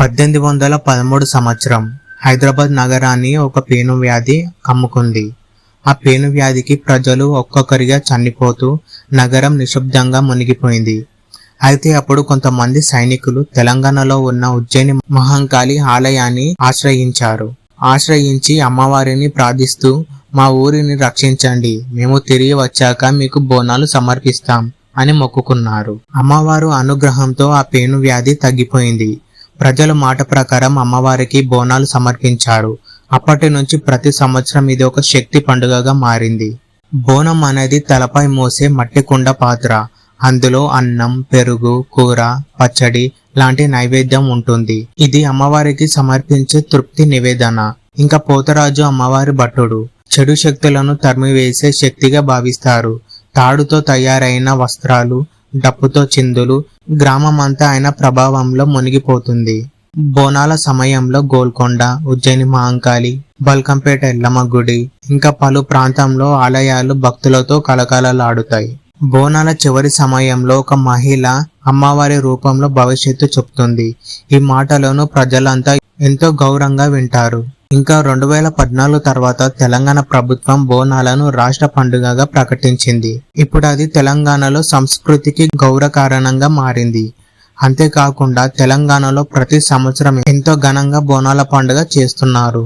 పద్దెనిమిది వందల పదమూడు సంవత్సరం హైదరాబాద్ నగరాన్ని ఒక పేను వ్యాధి కమ్ముకుంది. ఆ పేను వ్యాధికి ప్రజలు ఒక్కొక్కరిగా చనిపోతూ నగరం నిశ్శబ్దంగా మునిగిపోయింది. అయితే అప్పుడు కొంతమంది సైనికులు తెలంగాణలో ఉన్న ఉజ్జయిని మహంకాళి ఆలయాన్ని ఆశ్రయించారు. ఆశ్రయించి అమ్మవారిని ప్రార్థిస్తూ మా ఊరిని రక్షించండి మేము తిరిగి వచ్చాక మీకు బోనాలు సమర్పిస్తాం అని మొక్కుకున్నారు. అమ్మవారు అనుగ్రహంతో ఆ పేను వ్యాధి తగ్గిపోయింది. ప్రజల మాట ప్రకారం అమ్మవారికి బోనాలు సమర్పించారు అప్పటి నుంచి ప్రతి సంవత్సరం ఇది ఒక శక్తి పండుగగా మారింది. బోనం అనేది తలపై మోసే మట్టి కుండ పాత్ర. అందులో అన్నం పెరుగు కూర పచ్చడి లాంటి నైవేద్యం ఉంటుంది. ఇది అమ్మవారికి సమర్పించే తృప్తి నివేదన. ఇంకా పోతరాజు అమ్మవారి భట్టుడు చెడు శక్తులను తరిమివేసే శక్తిగా భావిస్తారు. తాడుతో తయారైన వస్త్రాలు డప్పుతో చిందులు గ్రామం అంతా ఆయన ప్రభావంలో మునిగిపోతుంది. బోనాల సమయంలో గోల్కొండ ఉజ్జయిని మహంకాళి బల్కంపేట ఎల్లమ్మ గుడి ఇంకా పలు ప్రాంతంలో ఆలయాలు భక్తులతో కలకలలాడుతాయి బోనాల చివరి సమయంలో ఒక మహిళ అమ్మవారి రూపంలో భవిష్యత్తు చెప్తుంది. ఈ మాటలను ప్రజలంతా ఎంతో గౌరవంగా వింటారు. ఇంకా రెండు వేల పద్నాలుగు తర్వాత తెలంగాణ ప్రభుత్వం బోనాలను రాష్ట్ర పండుగగా ప్రకటించింది. ఇప్పుడు అది తెలంగాణలో సంస్కృతికి గౌరవ కారణంగా మారింది. అంతేకాకుండా తెలంగాణలో ప్రతి సంవత్సరం ఎంతో ఘనంగా బోనాల పండుగ చేస్తున్నారు.